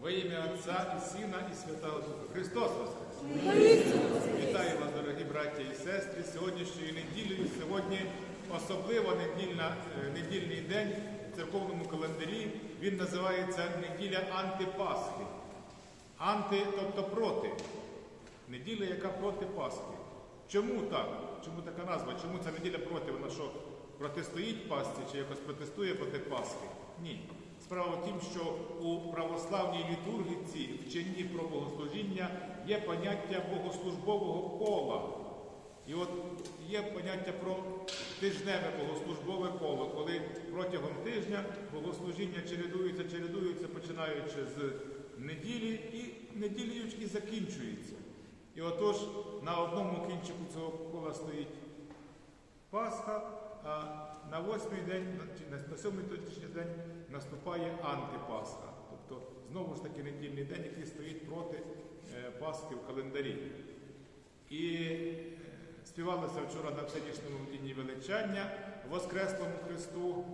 Во ім'я Отця і Сина, і Святого Духа. Христос Воскрес! Вітаю вас, дорогі браття і сестри. Сьогоднішньою неділею, сьогодні особливо недільна, е, недільний день в церковному календарі. Він називається неділя антипасхи. Анти, тобто проти. Неділя, яка проти Пасхи. Чому так? Чому така назва? Чому ця неділя проти? Вона що протистоїть Пасхі чи якось протестує проти Пасхи? Ні. Справа в тім, що у православній літургіці, вченні про богослужіння, є поняття богослужбового кола. І от є поняття про тижневе богослужбове коло, коли протягом тижня богослужіння чередуються, чередуються, починаючи з неділі і неділею і закінчуються. І отож на одному кінчику цього кола стоїть Пасха, а на восьмий день, на- сьомий тодішній день наступає антипасха. Тобто знову ж таки недільний день, який стоїть проти е, Пасхи в календарі. І е, співалося вчора на всенічному дні величання Воскреслому Христу.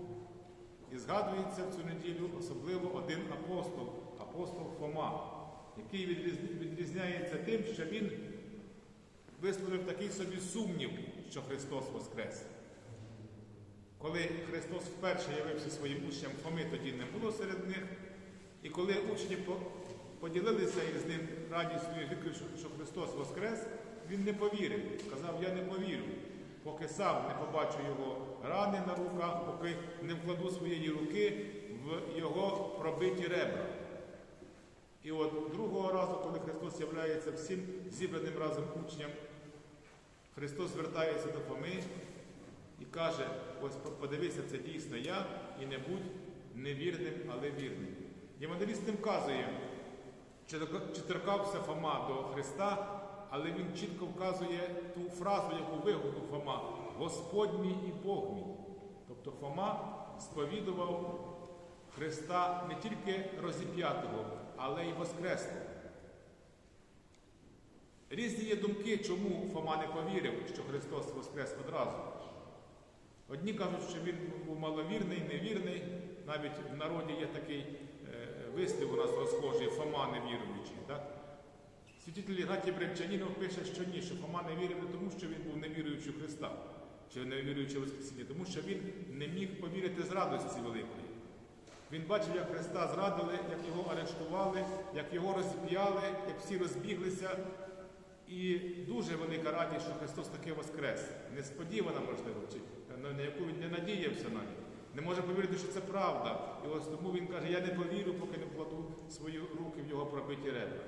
І згадується в цю неділю особливо один апостол, апостол Фома, який відріз- відрізняється тим, що він висловив такий собі сумнів, що Христос Воскрес. Коли Христос вперше явився своїм учням, Фоми тоді не було серед них. І коли учні поділилися із ним радістю що Христос Воскрес, він не повірив. Сказав, я не повірю, поки сам не побачу його рани на руках, поки не вкладу своєї руки в його пробиті ребра. І от другого разу, коли Христос являється всім зібраним разом учням, Христос звертається до Фоми і каже: ось подивися, це дійсно я, і не будь невірним, але вірним. Євангеліст не вказує, чи торкався Фома до Христа, але він чітко вказує ту фразу, яку вигукнув Фома Господь мій і Бог мій. Тобто Фома сповідував Христа не тільки розіп'ятого, але й Воскреслого. Різні є думки, чому Фома не повірив, що Христос Воскрес одразу. Одні кажуть, що він був маловірний, невірний. Навіть в народі є такий е, вислів у нас розхожий Фома невіруючий. Так? Святитель Ігнатій Брянчанінов пише, що ні, що Фома не вірив не тому, що він був невіруючий в Христа, чи невіруючий Воскресіння, тому що він не міг повірити з радості великої. Він бачив, як Христа зрадили, як його арештували, як його розп'яли, як всі розбіглися. І дуже велика радість, що Христос таки воскрес. Несподівана, можливо, чи на яку він не надіявся навіть. Не може повірити, що це правда. І ось тому він каже, я не повірю, поки не вкладу свої руки в його пробиті ребра.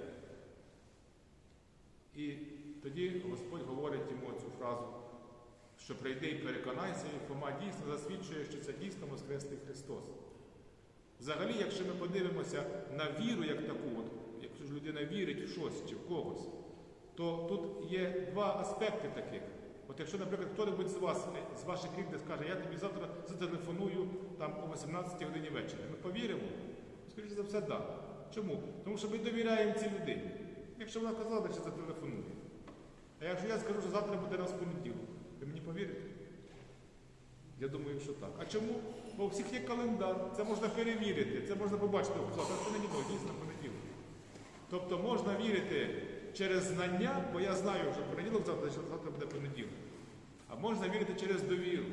І тоді Господь говорить йому цю фразу, що прийди і переконайся, і Фома дійсно засвідчує, що це дійсно Воскреслий Христос. Взагалі, якщо ми подивимося на віру як таку, от, якщо ж людина вірить в щось чи в когось, то тут є два аспекти таких. От якщо, наприклад, хто-небудь з вас, з ваших рідних скаже, я тобі завтра зателефоную там о 18 годині вечора, ми повіримо? Скоріше за все, так. Чому? Тому що ми довіряємо цій людині. Якщо вона казала, що зателефонує. А якщо я скажу, що завтра буде раз понеділок, ви мені повірите? Я думаю, що так. А чому? Бо у всіх є календар, це можна перевірити, це можна побачити. Завтра понеділок, дійсно понеділок. Тобто можна вірити через знання, бо я знаю, що понеділок завтра, завтра буде понеділок. А можна вірити через довіру.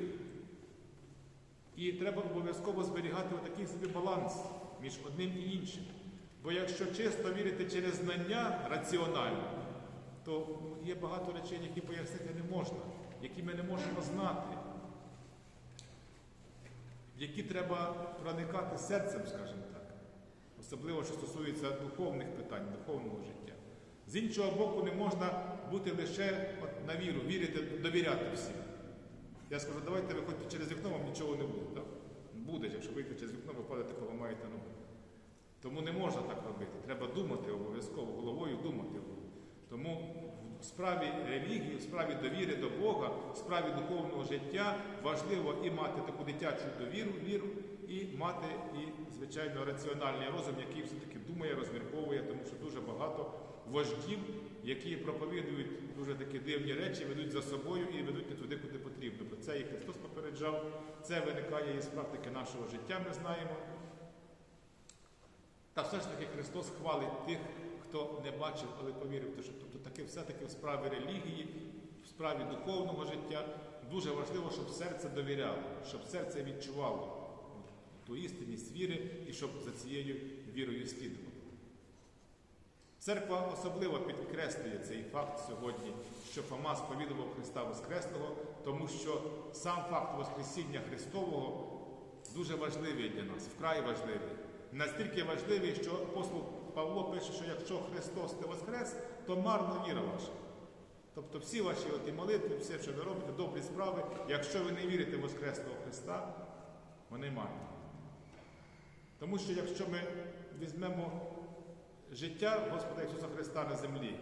І треба обов'язково зберігати отакий собі баланс між одним і іншим. Бо якщо чисто вірити через знання раціонально, то є багато речей, які пояснити не можна, які ми не можемо знати, які треба проникати серцем, скажімо так. Особливо, що стосується духовних питань, духовного життя. З іншого боку, не можна бути лише от, на віру, вірити, довіряти всім. Я скажу, давайте виходьте через вікно, вам нічого не буде. Так? Буде, якщо вийти через вікно, ви падаєте, поламаєте ногу. Тому не можна так робити. Треба думати обов'язково, головою думати. Тому в справі релігії, в справі довіри до Бога, в справі духовного життя важливо і мати таку дитячу довіру, віру, і мати і, звичайно, раціональний розум, який все-таки думає, розмірковує, тому що дуже багато вождів, які проповідують дуже такі дивні речі, ведуть за собою і ведуть не туди, куди потрібно. Бо це і Христос попереджав, це виникає із практики нашого життя, ми знаємо. Та все ж таки Христос хвалить тих, хто не бачив, але повірив. Тобто таки все-таки в справі релігії, в справі духовного життя дуже важливо, щоб серце довіряло, щоб серце відчувало ту істинність віри і щоб за цією вірою слідувало. Церква особливо підкреслює цей факт сьогодні, що Фома сповідував Христа Воскреслого, тому що сам факт Воскресіння Христового дуже важливий для нас, вкрай важливий. Настільки важливий, що апостол Павло пише, що якщо Христос не воскрес, то марно віра ваша. Тобто всі ваші оті молитви, все, що ви робите, добрі справи, якщо ви не вірите в Воскреслого Христа, вони марні. Тому що якщо ми візьмемо життя Господа Ісуса Христа на землі,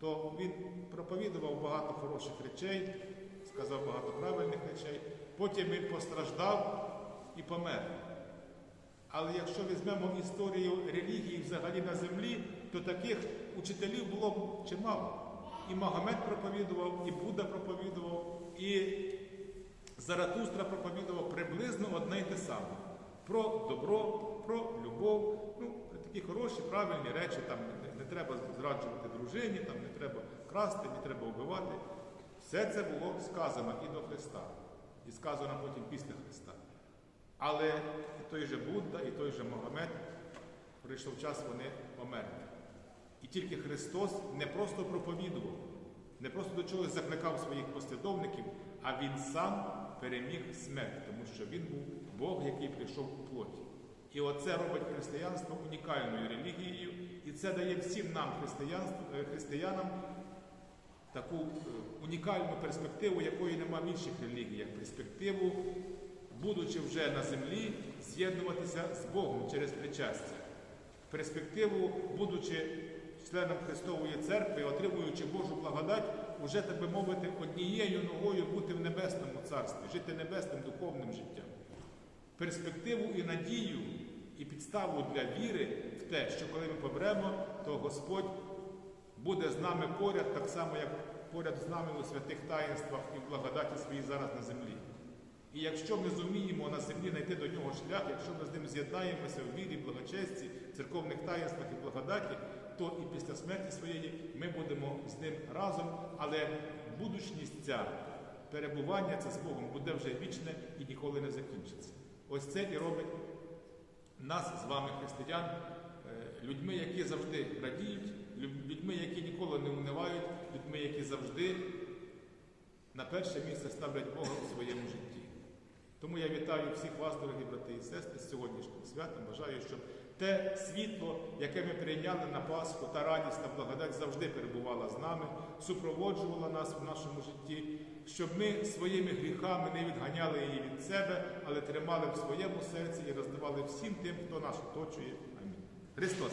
то Він проповідував багато хороших речей, сказав багато правильних речей, потім Він постраждав і помер. Але якщо візьмемо історію релігії взагалі на землі, то таких учителів було б чимало. І Магомед проповідував, і Будда проповідував, і Заратустра проповідував приблизно одне й те саме. Про добро, про любов, ну, такі хороші, правильні речі, там не, не треба зраджувати дружині, там не треба красти, не треба вбивати. Все це було сказано і до Христа, і сказано потім після Христа. Але і той же Будда, і той же Магомед, прийшов час, вони померли. І тільки Христос не просто проповідував, не просто до чогось закликав своїх послідовників, а Він сам переміг смерть, тому що Він був Бог, який прийшов у плоті. І оце робить християнство унікальною релігією, і це дає всім нам, е, християнам, таку е, унікальну перспективу, якої нема в інших релігіях. Перспективу, будучи вже на землі, з'єднуватися з Богом через причастя. Перспективу, будучи членом Христової церкви, отримуючи Божу благодать, уже, так би мовити, однією ногою бути в небесному царстві, жити небесним духовним життям. Перспективу і надію, і підставу для віри в те, що коли ми помремо, то Господь буде з нами поряд, так само, як поряд з нами у святих таїнствах і в благодаті своїй зараз на землі. І якщо ми зуміємо на землі знайти до нього шлях, якщо ми з ним з'єднаємося в вірі, благочесті, церковних таїнствах і благодаті, то і після смерті своєї ми будемо з ним разом, але будучність ця, перебування це з Богом буде вже вічне і ніколи не закінчиться. Ось це і робить нас з вами, християн, е, людьми, які завжди радіють, людьми, які ніколи не унивають, людьми, які завжди на перше місце ставлять Бога у своєму житті. Тому я вітаю всіх вас, дорогі брати і сестри, з сьогоднішнім святом. Бажаю, щоб те світло, яке ми прийняли на Пасху, та радість та благодать завжди перебувала з нами, супроводжувала нас в нашому житті, щоб ми своїми гріхами не відганяли її від себе, але тримали в своєму серці і роздавали всім тим, хто нас оточує. Амінь. Христос!